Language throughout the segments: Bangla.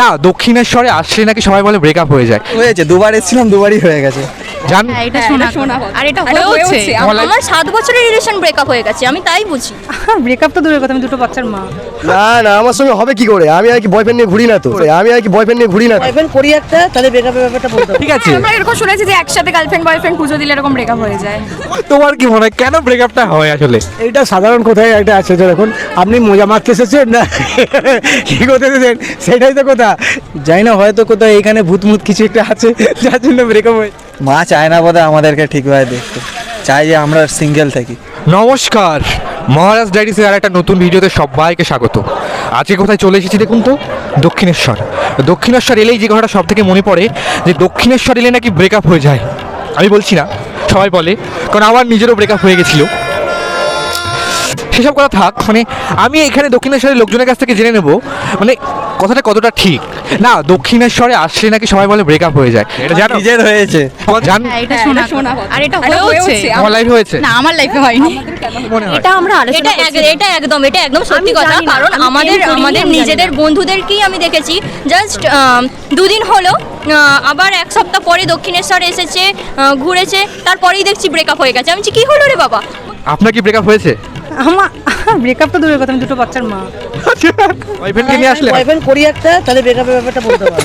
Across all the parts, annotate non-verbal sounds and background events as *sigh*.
না, দক্ষিণেশ্বরে আসলে নাকি সবাই বলে ব্রেকআপ হয়ে যায়। হয়েছে, দুবার এসেছিলাম, দুবারই হয়ে গেছে। জান হ্যাঁ, এটা হ্যাঁ, শোনা শোনা আর এটা এটা। আমার সাত বছরের রিলেশন ব্রেকআপ হয়ে গেছে আমি তাই বুঝি। ব্রেকআপ তো দূরের কথা আমি দুটো বাচ্চার মা। না না আমার সঙ্গে হবে কি করে? আমি আর কি বয়ফ্রেন্ড নিয়ে ঘুরি না তো? আমি আর কি বয়ফ্রেন্ড নিয়ে ঘুরি না বয়ফ্রেন্ড করি একটা তাহলে ব্রেকআপের ব্যাপারটা বলতে ঠিক আছে। আমরা এরকম শুনেছি যে একসাথে গার্লফ্রেন্ড বয়ফ্রেন্ড পুজো দিলে এরকম ব্রেকআপ হয়ে যায়। তোমার কি মনে হয় কেন ব্রেকআপটা হয় আসলে? এইটা সাধারণ কোথায় একটা আছে যে দেখুন আপনি মজা মারতে এসেছেন না? কি করতে এসেছেন? সেটাই তো কথা। জানি না হয়তো কোথাও এখানে ভূত মুত কিছু একটা আছে যার জন্য ব্রেকআপ হয়। মা চায় না বোধহয় আমাদেরকে ঠিকভাবে দেখতে। চাই যে আমরা সিঙ্গেল থাকি। নমস্কার। মহারাজ ডায়েরিসের আর একটা নতুন ভিডিওতে সবাইকে স্বাগত। আজকে কোথায় চলে এসেছি দেখুন তো? দক্ষিণেশ্বর। দক্ষিণেশ্বর এলেই যে কথাটা সব থেকে মনে পড়ে, যে দক্ষিণেশ্বর এলে নাকি ব্রেকআপ হয়ে যায়। আমি বলছি না, সবাই বলে, কারণ আমার নিজেরও ব্রেকআপ হয়ে গেছিল। সেসব কথা থাক মানে আমি এখানে দক্ষিণেশ্বরের লোকজনের কাছ থেকে জেনে নেব মানে কথাটা কতটা ঠিক। না দক্ষিণেশ্বরে আসলে নাকি সবাই বলে ব্রেকআপ হয়ে যায়। এটা জানো? নিজের হয়েছে। জান হ্যাঁ, এটা হ্যাঁ, শোনা শোনা। আর এটা এটা হয়েছে। আমার লাইফে হয়েছে। না আমার লাইফে হয়নি। এটা আমরা এটা এক- এটা একদম এটা একদম সত্যি কথা। কারণ আমাদের আমাদের নিজেদের বন্ধুদেরকেই আমি দেখেছি। জাস্ট দুদিন হলো আবার এক সপ্তাহ পরে দক্ষিণেশ্বর এসেছে ঘুরেছে তারপরেই দেখছি ব্রেকআপ হয়ে গেছে। আমি কি হলো রে বাবা? আপনার কি ব্রেকআপ হয়েছে? আমার ব্রেকআপ তো দূরের কথা আমি দুটো বাচ্চার মা। বয়ফ্রেন্ডকে নিয়ে আসলে? বয়ফ্রেন্ড করি একটা তাহলে ব্রেকআপের ব্যাপারটা বলতে হবে।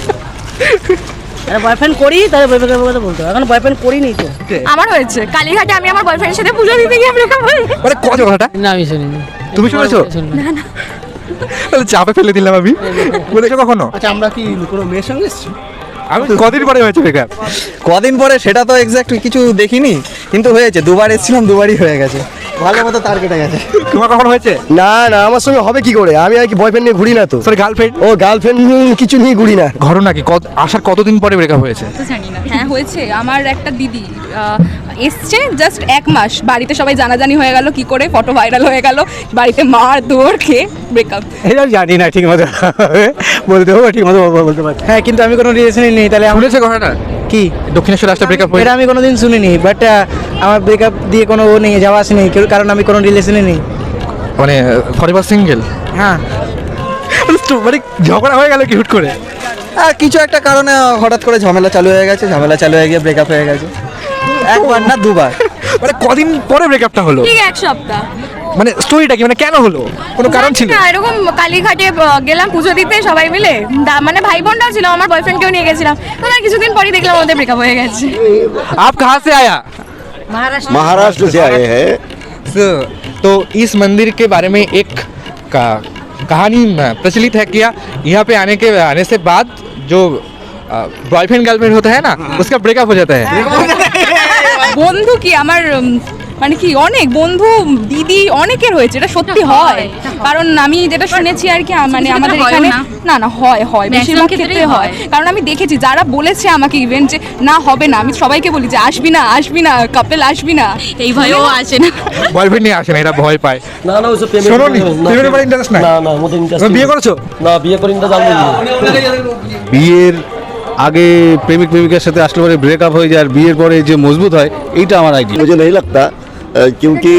বয়ফ্রেন্ড করি তাহলে ব্রেকআপের ব্যাপারটা বলতে হবে। এখন বয়ফ্রেন্ড করি নি তো। আমার হয়েছে। কালীঘাটে আমি আমার বয়ফ্রেন্ডের সাথে পুজো দিতে গিয়ে ব্রেকআপ হয়ে। মানে কত কথাটা না আমি শুনিনি। তুমি শুনেছো তাহলে চাপে ফেলে দিলাম আমি। বলেছ কখনো? আচ্ছা আমরা কি কোনো মেয়ের সঙ্গে এসেছি? আমি কদিন পরে হয়েছে ব্রেকআপ কদিন পরে সেটা তো এক্স্যাক্ট কিছু দেখিনি। কিন্তু হয়েছে দুবার এসেছিলাম দুবারই হয়ে গেছে। ভালো মতো তার কেটে গেছে। তোমার কখনো হয়েছে? না না আমার সঙ্গে হবে কি করে? আমি আর কি বয়ফ্রেন্ড নিয়ে ঘুরি না তো। সরি গার্লফ্রেন্ড ও গার্লফ্রেন্ড কিছু নিয়ে ঘুরি না। ঘটনা কি? কত আসার কতদিন পরে ব্রেকআপ হয়েছে? হ্যাঁ হয়েছে। আমার একটা দিদি এসছে জাস্ট এক মাস। বাড়িতে সবাই জানাজানি হয়ে গেল কি করে? ফটো ভাইরাল হয়ে গেল। বাড়িতে মার দৌড় খেয়ে ব্রেকআপ এটা জানি না ঠিক মতো বলতে হবে ঠিক মতো বলতে পারছি। হ্যাঁ কিন্তু আমি কোনো রিলেশনই নেই তাহলে আমি শুনেছে কথাটা? কি? দক্ষিণেশ্বর আসলে ব্রেকআপ হয়ে এটা আমি কোনোদিন শুনিনি বাট আমার ব্রেকআপ দিয়ে কোনো ও নেই যাওয়া আসে নেই কারণ আমি কোনো রিলেশনে নেই। মানে ফরেভার সিঙ্গেল হ্যাঁ। মানে ঝগড়া হয়ে গেল কি হুট করে? আর কিছু একটা কারণে হঠাৎ করে ঝামেলা চালু হয়ে গেছে ঝামেলা চালু হয়ে গিয়ে ব্রেকআপ হয়ে গেছে। একবার না দুবার। *laughs* মানে কদিন পরে ব্রেকআপটা হলো? ঠিক এক সপ্তাহ। মানে স্টোরিটা কি মানে কেন হলো? কোনো কারণ ছিল? না এরকম কালীঘাটে গেলাম পুজো দিতে সবাই মিলে। মানে ভাই বোনরা ছিল আমার বয়ফ্রেন্ডকেও নিয়ে গেছিলাম। তো কিছুদিন পরেই দেখলাম ওদের ব্রেকআপ হয়ে গেছে। আপ কাহা সে আয়া? महाराष्ट्र से आए हैं स- तो इस मंदिर के बारे में एक का, कहानी अ, प्रचलित है कि यहाँ पे आने के आने से बाद जो बॉयफ्रेंड गर्लफ्रेंड होता है ना उसका ब्रेकअप हो जाता है *laughs* বন্ধু কি আমার উম, মানে কি অনেক বন্ধু দিদি অনেকের হয়েছে এটা সত্যি হয়। কারণ আমি যেটা শুনেছি আর কি মানে আমাদের এখানে না। না হয় হয়। বেশিরভাগ ক্ষেত্রে হয়। কারণ আমি দেখেছি যারা বলেছে আমাকে ইভেন্ট যে না হবে না। আমি সবাইকে বলি যে আসবি না আসবি না কাপেল আসবি না। এই ভয়েও *laughs* আসে না। বয়ফ্রেন্ড নিয়ে আসে না এটা ভয় পায়। না না ওসব প্রেমের শোনোনি প্রেমের বাড়ি ইন্টারেস্ট না না আমাদের ইন্টারেস্ট বিয়ে করেছ? না বিয়ে করিনি তো জানি বিয়ের আগে প্রেমিক প্রেমিকার সাথে আসলে পরে ব্রেকআপ হয়ে যায় আর বিয়ের পরে যে মজবুত হয় এইটা আমার আইডিয়া মুঝে নেই লাগতা क्योंकि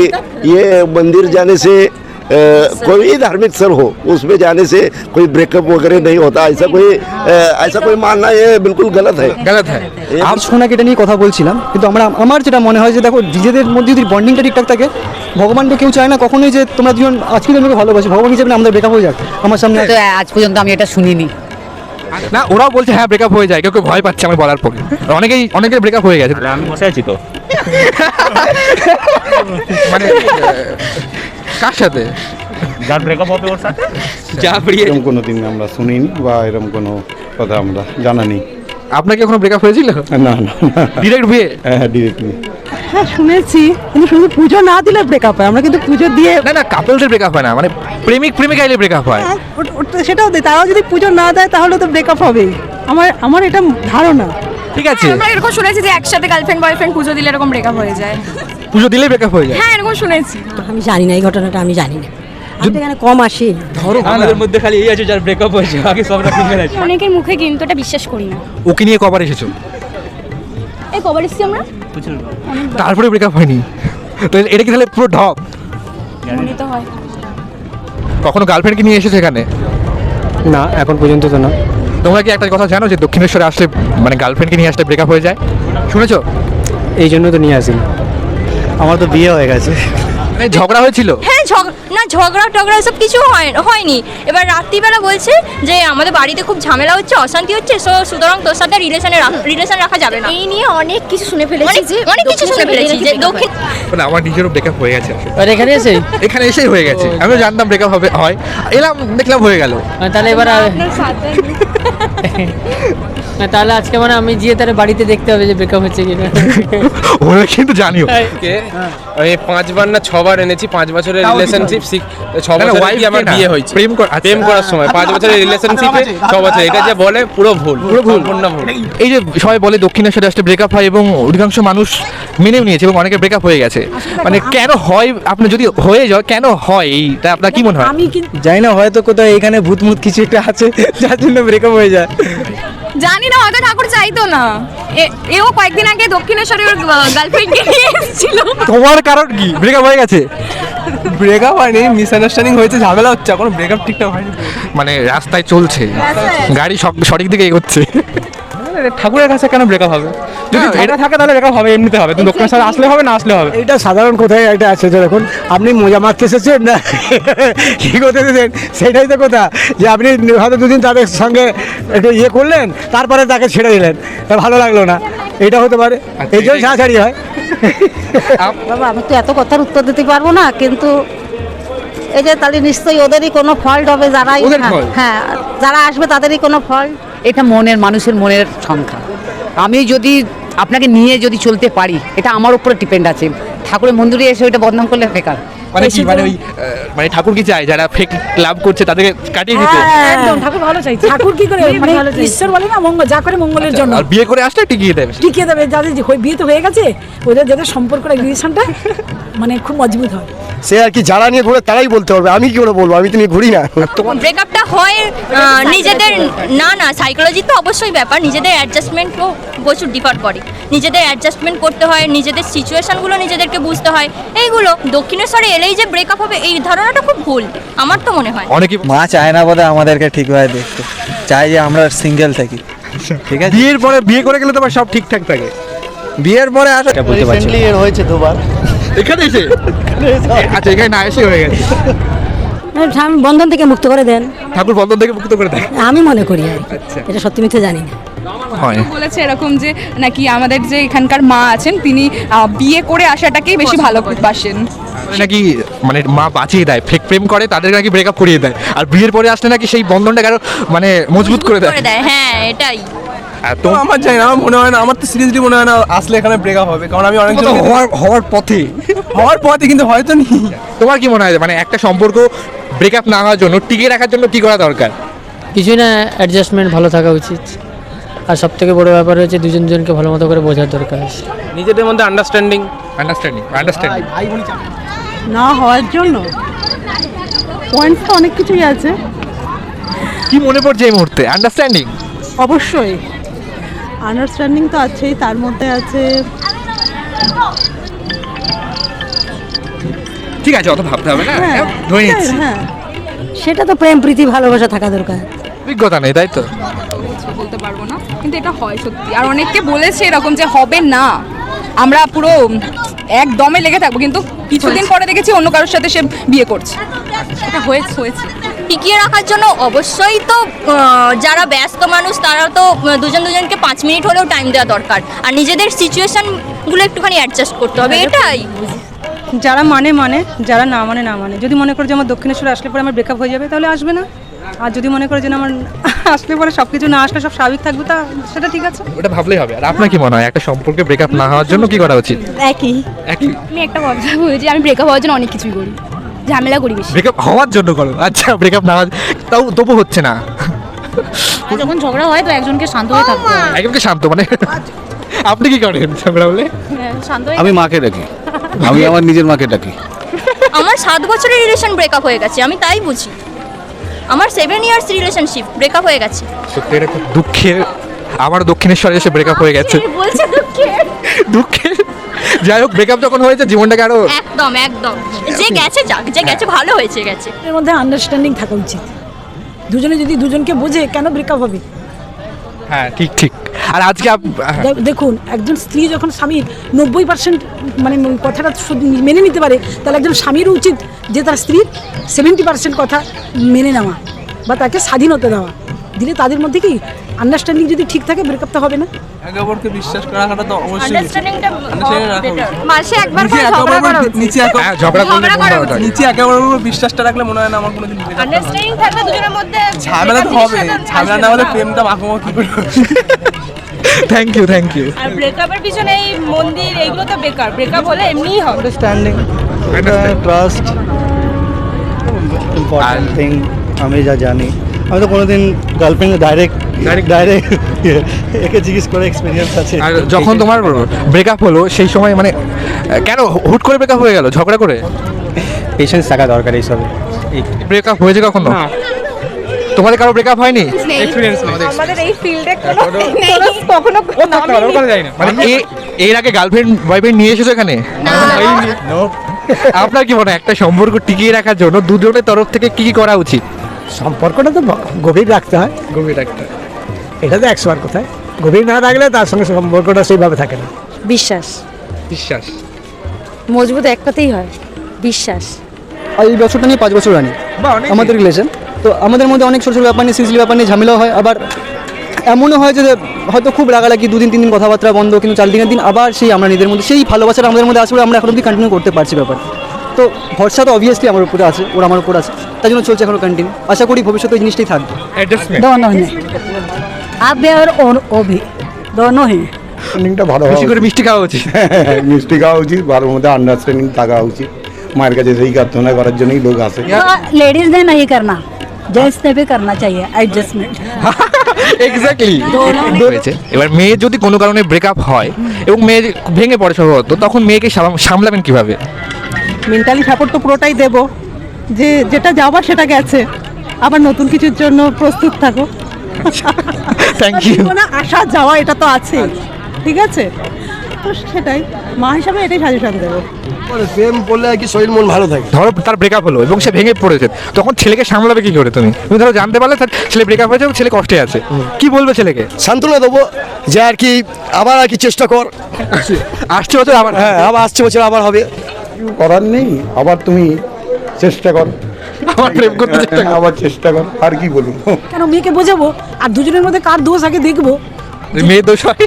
ये मंदिर जाने से अ, कोई भी धार्मिक स्थल हो उसमें जाने से कोई ब्रेकअप वगैरह नहीं होता ऐसा कोई अ, ऐसा कोई मानना ये बिल्कुल गलत है गलत है আর সোনাকে এটা নিয়ে কথা বলছিলাম কিন্তু আমরা আমার যেটা মনে হয় যে দেখো নিজেদের মধ্যে যদি বন্ডিংটা ঠিকঠাক থাকে ভগবান তো কেউ চায় না কখনোই যে তোমরা দুজন আজকে তোমাকে ভালোবাসি ভগবান হিসেবে না আমাদের ব্রেকআপ হয়ে যাক আমার সামনে তো আজ পর্যন্ত আমি এটা শুনিনি না ওরাও বলছে হ্যাঁ ব্রেকআপ হয়ে যায়। কেউ কেউ ভয় পাচ্ছে আমি বলার পরে। আর অনেকেই অনেকের ব্রেকআপ হয়ে গেছে। আমি বসে আছি তো। মানে কার সাথে? যার ব্রেকআপ হবে ওর সাথে? যা ফ্রি এরকম কোনো দিন আমরা শুনিনি বা এরকম কোনো কথা আমরা জানা নেই আপনার কি ব্রেকআপ হয়েছিল? না না ডিরেক্ট বিয়ে? হ্যাঁ ডিরেক্টলি হ্যাঁ শুনেছি। কিন্তু শুধু পুজো না দিলে ব্রেকআপ হয়। আমরা কিন্তু পুজো দিয়ে না না কাপলদের ব্রেকআপ হয় না। মানে প্রেমিক প্রেমিকা এলে ব্রেকআপ হয়। হ্যাঁ, ওটা- সেটাও দেয় তারাও যদি পুজো না দেয় তাহলে তো ব্রেকআপ হবেই। আমার আমার এটা ধারণা। ঠিক আছে। আমরা এরকম শুনেছি যে একসাথে গার্লফ্রেন্ড বয়ফ্রেন্ড পুজো দিলে এরকম ব্রেকআপ হয়ে যায়। পুজো দিলে ব্রেকআপ হয়ে যায়? হ্যাঁ এরকম শুনেছি। আমি জানি না এই ঘটনাটা আমি জানি না। আমি তো এখানে কম আসি। আমাদের মধ্যে খালি এই আছে যার ব্রেকআপ হয়েছে বাকি সবটা সিঙ্গেল আছে। অনেকের মুখে কিন্তু এটা বিশ্বাস করি না। ওকে নিয়ে কবার এসেছ? এই কবার এসছি আমরা? তারপরে ব্রেকআপ হয়নি। তো এটা কি তাহলে পুরো ঢপ? তো হয়। কখনো গার্লফ্রেন্ডকে নিয়ে এসেছ এখানে? না এখন পর্যন্ত তো না। তোমরা কি একটা কথা জানো যে দক্ষিণেশ্বরে আসলে মানে গার্লফ্রেন্ডকে নিয়ে আসলে ব্রেকআপ হয়ে যায়? শুনেছো? এই জন্য তো নিয়ে আসি আমার তো বিয়ে হয়ে গেছে। মানে ঝগড়া হয়েছিল? হ্যাঁ ঝগ- না ঝগড়া টগড়া এসব কিছু হয় হয়নি। এবার রাত্রিবেলা বলছে যে আমাদের বাড়িতে খুব ঝামেলা হচ্ছে অশান্তি হচ্ছে সো সুতরাং তোর সাথে রিলেশনে রিলেশন রাখা যাবে না। এই নিয়ে অনেক কিছু শুনে ফেলেছি যে অনেক কিছু শুনে ফেলেছি যে দক্ষিণ মানে আমার নিজেরও ব্রেকআপ হয়ে গেছে। আর এখানে এসে? এখানে এসেই হয়ে গেছে। আমি জানতাম ব্রেকআপ হবে হয়। এলাম দেখলাম হয়ে গেল। তাহলে এবার *laughs* তাহলে আজকে মানে আমি গিয়ে তাহলে বাড়িতে দেখতে হবে যে ব্রেকআপ হচ্ছে কিনা। *laughs* ওরা কিন্তু জানিও। আমি পাঁচবার না ছবার এনেছি পাঁচ বছরের রিলেশনশিপ ছ বছর কি আমার বিয়ে হয়েছে? প্রেম কর- আচ্ছা। প্রেম করার সময়। পাঁচ বছরের রিলেশনশিপে ছ বছর এটা যে বলে পুরো ভুল। পুরো ভুল। ভুল। এই যে সবাই বলে দক্ষিণেশ্বরে আসলে ব্রেকআপ হয় এবং অধিকাংশ মানুষ মেনেও নিয়েছে এবং অনেকের ব্রেকআপ হয়ে গেছে। মানে কেন হয়? আপনি যদি হয়ে যায় কেন হয়? এইটা আপনার কি মনে হয়? আমি জানি না হয়তো কোথাও এখানে ভূতমুত কিছু একটা আছে যার জন্য ব্রেকআপ হয়ে যায়। জানি না হয়তো ঠাকুর চাইতো না। এ- এও কয়েকদিন আগে দক্ষিণেশ্বরে ওর গার্লফ্রেন্ডকে নিয়ে এসেছিল। তোমার কারণ কি? ব্রেকআপ হয়ে গেছে? ব্রেকআপ হয়নি মিসআন্ডারস্ট্যান্ডিং হয়েছে ঝামেলা হচ্ছে এখন ব্রেকআপ ঠিকঠাক হয়নি। মানে রাস্তায় চলছে। গাড়ি সব- সঠিক দিকে এগোচ্ছে। ঠাকুরের কাছে কেন ব্রেকআপ হবে? যদি এটা থাকে তাহলে ব্রেকআপ হবে এমনিতে হবে। তুমি দক্ষিণেশ্বর আসলে হবে না আসলে হবে? এটা সাধারণ কোথায় একটা আছে তো দেখুন আপনি মজা মারতে এসেছেন না? *laughs* কী করতে এসেছেন? সেটাই তো কথা। যে আপনি হয়তো দুদিন তাদের সঙ্গে একটু ইয়ে করলেন তারপরে তাকে ছেড়ে দিলেন। তা ভালো লাগল না। এটা হতে পারে। আচ্ছা, এই জন্য ছাড়াছাড়ি হয়। বাবা আমি তো এত কথার উত্তর দিতে পারব না কিন্তু এই যে তাহলে নিশ্চয়ই ওদেরই কোনো ফল্ট হবে হ্যাঁ, হ্যাঁ যারা আসবে তাদেরই কোনো ফল্ট এটা মনের মানুষের মনের সংখ্যা। আমি যদি আপনাকে নিয়ে যদি চলতে পারি এটা আমার উপরে ডিপেন্ড আছে। ঠাকুরের মন্দিরে এসে ওইটা বদনাম করলে বেকার। মানে কি মানে ওই আহ, মানে ঠাকুর কি চায় যারা ফেক লাভ করছে তাদেরকে কাটিয়ে দিতে? একদম ঠাকুর ভালো চাইছে ঠাকুর কি করে মানে ঈশ্বর বলে না মঙ্গল যা করে মঙ্গলের জন্য। আর বিয়ে করে আসলে টিকিয়ে দেবে। টিকিয়ে দেবে যাদের যে হয়ে- বিয়ে তো হয়ে গেছে ওদের যাদের সম্পর্কটা রিলেশনটা মানে খুব মজবুত হয়। সে আর কি যারা নিয়ে ঘুরে তারাই বলতে পারবে। আমি কি করে বলব? আমি তো নিয়ে ঘুরি না। ব্রেকআপটা হয় নিজেদের না না সাইকোলজি তো অবশ্যই ব্যাপার। নিজেদের অ্যাডজাস্টমেন্টও প্রচুর ডিফার করে। নিজেদের অ্যাডজাস্টমেন্ট করতে হয় নিজেদের সিচুয়েশনগুলো নিজেদেরকে বুঝতে হয়। এইগুলো দক্ষিণেশ্বরে এলেই যে ব্রেকআপ হবে এই ধারণাটা খুব ভুল। আমার তো মনে হয়। অনেকে মা চায় না বোধহয় আমাদেরকে ঠিকভাবে দেখতে। চাই যে আমরা সিঙ্গেল থাকি। ঠিক আছে? বিয়ের পরে বিয়ে করে গেলে তোমার সব ঠিকঠাক থাকে। বিয়ের পরে আসা বলতে পারছি হয়েছে দুবার। এখানে এসে? আচ্ছা এখানে না এসে হয়ে গেছে। বন্ধন থেকে মুক্ত করে দেন। ঠাকুর বন্ধন থেকে মুক্ত করে দেয় আমি মনে করি আর আচ্ছা। এটা সত্যি মিথ্যে জানি না। বলেছে এরকম যে নাকি আমাদের যে এখানকার মা আছেন তিনি আহ, বিয়ে করে আসাটাকেই বেশি ভালোবাসেন মানে নাকি মানে মা বাঁচিয়ে দেয় ফেক প্রেম করে তাদের নাকি ব্রেকআপ করিয়ে দেয়। আর বিয়ের পরে আসলে নাকি সেই বন্ধনটাকে আরও মানে মজবুত করে দেয়। করে দেয় হ্যাঁ এটাই। আর তো তো আমার জানি না আমার মনে হয় না আমার তো সিরিয়াসলি মনে হয় না আসলে এখানে ব্রেকআপ হবে কারণ আমি অনেক হওয়ার হওয়ার পথে হওয়ার পথে কিন্তু হয়তো নি। তোমার কি মনে হয় মানে একটা সম্পর্ক ব্রেকআপ না হওয়ার জন্য টিকিয়ে রাখার জন্য কি করা দরকার? কিছুই না অ্যাডজাস্টমেন্ট ভালো থাকা উচিত। আর সব থেকে বড় ব্যাপার হচ্ছে দুজন দুজনকে ভালো মতো করে বোঝার দরকার আছে। নিজেদের মধ্যে আন্ডারস্ট্যান্ডিং আন্ডারস্ট্যান্ডিং আন্ডারস্ট্যান্ডিং না হওয়ার জন্য? পয়েন্টস তো অনেক কিছুই আছে। কি মনে পড়ছে এই মুহূর্তে? আন্ডারস্ট্যান্ডিং অবশ্যই। আন্ডারস্ট্যান্ডিং তো আছেই তার মধ্যে আছে ঠিক আছে অত ভাবতে হবে না। ধরে নিচ্ছি। হ্যাঁ। সেটা তো প্রেম প্রীতি ভালোবাসা থাকা দরকার। অভিজ্ঞতা নেই তাই তো? বলতে পারব না কিন্তু এটা হয় সত্যি। আর অনেককে বলেছে এরকম যে হবে না। আমরা পুরো একদমে লেগে থাকব কিন্তু কিছুদিন পরে দেখেছি অন্য কারোর সাথে সে বিয়ে করছে। এটা হয়েছে হয়েছে। টিকিয়ে রাখার জন্য অবশ্যই তো যারা ব্যস্ত মানুষ তারা তো দুজন দুজনকে পাঁচ মিনিট হলেও টাইম দেওয়া দরকার। আর নিজেদের সিচুয়েশনগুলো একটুখানি অ্যাডজাস্ট করতে হবে এটাই। যারা মানে মানে যারা না মানে না মানে। যদি মনে করে যে আমার দক্ষিণেশ্বরে আসলে পরে আমার ব্রেকআপ হয়ে যাবে তাহলে আসবে না। আর যদি মনে করে যে আমার *laughs* আসলে পরে সব কিছু না আসলে সব স্বাভাবিক থাকবে তা সেটা ঠিক আছে। ওটা ভাবলেই হবে। আর আপনার কি মনে হয় একটা সম্পর্কে ব্রেকআপ না হওয়ার জন্য কি করা উচিত? একই। একই। আমি একটা কথা বলছি আমি ব্রেকআপ হওয়ার জন্য অনেক কিছুই করি। ঝামেলা করি বেশি। ব্রেকআপ হওয়ার জন্য করো। আচ্ছা ব্রেকআপ না তাও তবু হচ্ছে না। যখন ঝগড়া হয় তো একজনকে শান্ত হয়ে থাকতে হয়। একদমকে শান্ত মানে আপনি কি করেন ঝগড়া বলে? শান্ত আমি মাকে ডাকি। আমি আমার নিজের মাকে ডাকি। আমার সাত বছরের রিলেশন ব্রেকআপ হয়ে গেছে আমি তাই বুঝি। আমার সেভেন ইয়ার্স রিলেশনশিপ ব্রেকআপ হয়ে গেছে। সত্যি এটা খুব দুঃখের আমার দক্ষিণেশ্বরে এসে ব্রেকআপ হয়ে গেছে। বলছে দুঃখে দুঃখের যাই হোক ব্রেকআপ যখন হয়েছে জীবনটাকে আরও একদম একদম। যে গেছে যাক যে গেছে ভালো হয়েছে গেছে। এর মধ্যে আন্ডারস্ট্যান্ডিং থাকা উচিত। দুজনে যদি দুজনকে বোঝে কেন ব্রেকআপ হবে? হ্যাঁ ঠিক ঠিক। আর আজকে আপ- হ্যাঁ। দেখুন একজন স্ত্রী যখন স্বামীর নব্বই পার্সেন্ট মানে কথাটা শুধু মেনে নিতে পারে তাহলে একজন স্বামীর উচিত যে তার স্ত্রীর সেভেন্টি পার্সেন্ট কথা মেনে নেওয়া বা তাকে স্বাধীনতা দেওয়া। দিলে তাদের মধ্যে কি আন্ডারস্ট্যান্ডিং যদি ঠিক থাকে ব্রেকআপ তো হবে না? একে অপরকে বিশ্বাস রাখাটা তো অবশ্যই আন্ডারস্ট্যান্ডিংটা মাসে একবার নিচে একে হ্যাঁ ঝগড়া করলে মনে করা হয় ওটা। নিচে একে অপরের উপর বিশ্বাসটা রাখলে মনে হয় না আমার কোনোদিন breakup হবে আন্ডারস্ট্যান্ডিং থাকলে দুজনের মধ্যে ঝামেলা তো হবে। ঝামেলা না হলে প্রেমটা মাখামো কি করে থ্যাংক ইউ থ্যাংক ইউ আর ব্রেকআপের পিছনে এই মন্দির এইগুলো তো বেকার। ব্রেকআপ হলে এমনিই হবে। আন্ডারস্ট্যান্ডিং ট্রাস্ট ইম্পর্টেন্ট থিং আমি যা জানি। আমি তো কোনোদিন গার্লফ্রেন্ড ডাইরেক্ট ডাইরেক্ট ডাইরেক্ট একে জিজ্ঞেস করে এক্সপিরিয়েন্স আছে। আর যখন তোমার ব্রেকআপ হলো সেই সময় মানে কেন হুট করে ব্রেকআপ হয়ে গেল? ঝগড়া করে? পেশেন্স থাকা দরকার এইসবে। ব্রেকআপ হয়েছে কখনো? তোমাদের কারও ব্রেকআপ হয়নি? এক্সপিরিয়েন্স আমাদের এই ফিল্ডে কোনো কখনো যাই না মানে এর আগে গার্লফ্রেন্ড বয়ফ্রেন্ড নিয়ে এসেছ এখানে? আপনার কি মনে হয় একটা সম্পর্ক টিকিয়ে রাখার জন্য দুজনের তরফ থেকে কি কি করা উচিত? সম্পর্কটা তো গভীর রাখতে হয়। গভীর একটা এটা তো একশো বার কোথায়। গভীর না রাখলে তার সঙ্গে সম্পর্কটা সেইভাবে থাকে না। বিশ্বাস। বিশ্বাস। মজবুত এক কথাই হয় বিশ্বাস। এই বছরটা নিয়ে পাঁচ বছর রানি। বা আমাদের রিলেশন তো আমাদের মধ্যে অনেক ছোটো ছোটো ব্যাপার নিয়ে সিজলি ব্যাপার নিয়ে ঝামেলা হয়। আবার এমনও হয় যে হয়তো খুব রাগারাগি দুদিন তিন দিন কথাবার্তা বন্ধ কিন্তু চার দিনের দিন আবার সেই আমরা নিজেদের মধ্যে সেই ভালোবাসাটা আমাদের মধ্যে আসলে আমরা এখন অব্দি কন্টিনিউ করতে পারছি ব্যাপার তো ভরসা তো অবভিয়াসলি আমার উপরে আছে ওর আমার উপর আছে তাই জন্য চলছে এখনও কন্টিনিউ আশা করি ভবিষ্যতে ওই জিনিসটাই থাকবে। দেওয়ার করে মিষ্টি খাওয়া উচিত। মিষ্টি খাওয়া উচিত *laughs* ভালো থাকা উচিত। মায়ের কাছে জন্যই লোক আসে। *laughs* এবার মেয়ে যদি কোনো কারণে ব্রেকআপ হয় এবং মেয়ে ভেঙে পড়ে সম্ভবত তখন মেয়েকে সামলাবেন কীভাবে? মেন্টালি সাপোর্ট তো পুরোটাই দেব। যে যেটা যাওয়ার সেটা গেছে। আবার নতুন কিছুর জন্য প্রস্তুত থাকো। থ্যাংক ইউ আসা যাওয়া এটা তো আছে ঠিক আছে? তো সেটাই। মা হিসাবে এটাই সাজেশন দেবো। প্রেম করলে আর কি শরীর মন ভালো থাকে। ধরো তার ব্রেকআপ হলো এবং সে ভেঙে পড়েছে। তখন ছেলেকে সামলাবে কি করে তুমি? তুমি ধরো জানতে পারলে তার ছেলে ব্রেকআপ হয়েছে এবং ছেলে কষ্টে আছে। কি বলবে ছেলেকে? সান্ত্বনা দেবো যে আর কি আবার আর কি চেষ্টা কর। আসছে বছর আবার হ্যাঁ আবার আসছে বছর আবার হবে। করার নেই আবার তুমি চেষ্টা কর। আবার প্রেম করতে চেষ্টা করো। আবার চেষ্টা কর আর কি বলব? কেন মেয়েকে বোঝাবো? আর দুজনের মধ্যে কার দোষ আগে দেখব? মেয়ে দোষ হয়।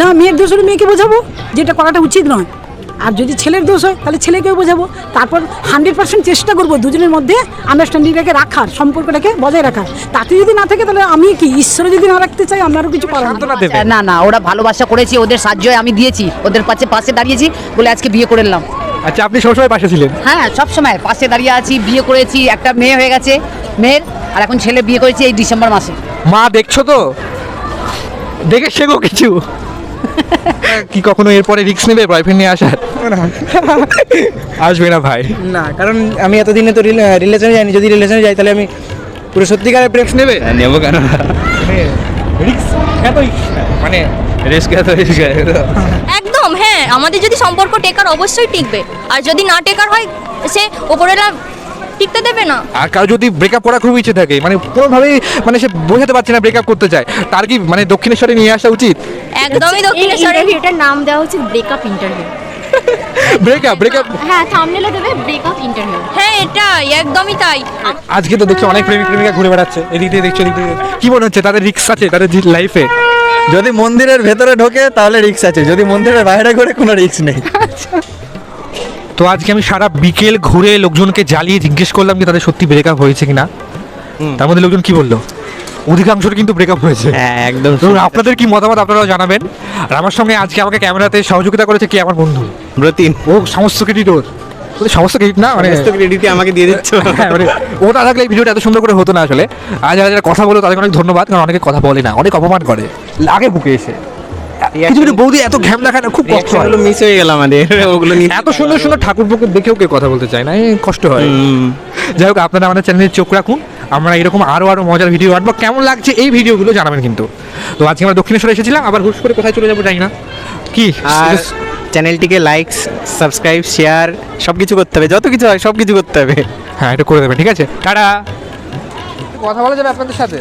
না মেয়ের দোষ হলে মেয়েকে বোঝাবো? যেটা করাটা উচিত নয়। আর যদি ছেলের দোষ হয় তাহলে ছেলেকেও বোঝাবো। তারপর হান্ড্রেড পার্সেন্ট চেষ্টা করব দুজনের মধ্যে আন্ডারস্ট্যান্ডিংটাকে রাখার সম্পর্কটাকে বজায় রাখার। তাতে যদি না থাকে তাহলে আমি কি ঈশ্বরে যদি না রাখতে চাই আমারও কিছু করার না না ওরা ভালোবাসা করেছি ওদের সাহায্য আমি দিয়েছি ওদের পাশে পাশে দাঁড়িয়েছি বলে আজকে বিয়ে করে নিলাম। আচ্ছা আপনি সবসময় পাশে ছিলেন? হ্যাঁ সব সময় পাশে দাঁড়িয়ে আছি বিয়ে করেছি একটা মেয়ে হয়ে গেছে মেয়ের আর এখন ছেলে বিয়ে করেছি এই ডিসেম্বর মাসে। মা দেখছ তো? দেখে শেখো কিছু। কি কখনো এরপরে রিস্ক নেবে বয়ফ্রেন্ড নিয়ে আসার? আসবে না ভাই। না কারণ আমি এতদিনে তো রিলেশনে যাইনি। যদি রিলেশনে যাই তাহলে আমি পুরো সত্যিকারের প্রেম নেবে? নেব কেন? রিস্ক এত মানে রিস্ক এত রিস্ক একদম হ্যাঁ আমাদের যদি সম্পর্ক টেকার অবশ্যই টিকবে। আর যদি না টেকার হয় সে ওপরেরা টিকতে দেবে না। আর কারও যদি ব্রেকআপ করার খুব ইচ্ছে থাকে মানে কোনোভাবেই মানে সে বোঝাতে পারছে না ব্রেকআপ করতে চায়। তার কি মানে দক্ষিণেশ্বরে নিয়ে আসা উচিত? একদমই দক্ষিণেশ্বরে এটার নাম দেওয়া উচিত ব্রেকআপ ইন্টারভিউ ব্রেকআপ ব্রেকআপ হ্যাঁ থামনেলে দেবে ব্রেকআপ ইন্টারভিউ হ্যাঁ এটাই একদমই তাই। আজকে তো দেখছ অনেক প্রেমিক প্রেমিকা ঘুরে বেড়াচ্ছে। এদিক দিয়ে দেখছ এদিক দিয়ে কি মনে হচ্ছে তাদের রিস্ক আছে তাদের লাইফে যদি মন্দিরের ভেতরে ঢোকে তাহলে রিক্স আছে। যদি মন্দিরের বাইরে করে কোনো রিক্স নেই। তো আজকে আমি সারা বিকেল ঘুরে লোকজনকে জ্বালিয়ে জিজ্ঞেস করলাম যে তাদের সত্যি ব্রেকআপ হয়েছে কিনা। তার মধ্যে লোকজন কি বলল? অধিকাংশের কিন্তু ব্রেকআপ হয়েছে। হ্যাঁ একদম তো আপনাদের কি মতামত আপনারাও জানাবেন। আর আমার সঙ্গে আজকে আমাকে ক্যামেরাতে সহযোগিতা করেছে কি? আমার বন্ধু। ব্রতিন। ও সমস্ত ক্রেডিট ওর। সমস্ত ক্রেডিট না মানে ক্রেডিট আমাকে দিয়ে দিচ্ছ? *laughs* হ্যাঁ, মানে ও না থাকলে এই ভিডিওটা এত সুন্দর করে হতো না আসলে। আর যারা যারা কথা বলো তাদেরকে অনেক ধন্যবাদ কারণ অনেকে কথা বলে না অনেক অপমান করে। লাগে বুকে এসে। কিছু কিছু বৌদি এত ঘ্যাম দেখায় না খুব কষ্ট হয়। মিস হয়ে গেল আমাদের ওগুলো নিয়ে এত সুন্দর সুন্দর ঠাকুর বুকে দেখেও কেউ কথা বলতে চায় না এই কষ্ট হয়। যাই হোক আপনারা আমাদের চ্যানেলে চোখ রাখুন আমরা এরকম আরও আরও মজার ভিডিও আনব। কেমন লাগছে এই ভিডিওগুলো জানাবেন কিন্তু। তো আজকে আমরা দক্ষিণেশ্বরে এসেছিলাম আবার হুট করে কোথায় চলে যাব জানি না। কি? চ্যানেলটিকে লাইক সাবস্ক্রাইব শেয়ার সব কিছু করতে হবে যত কিছু হয় সব কিছু করতে হবে। হ্যাঁ এটা করে দেবেন ঠিক আছে? টাটা। কথা বলা যাবে আপনাদের সাথে?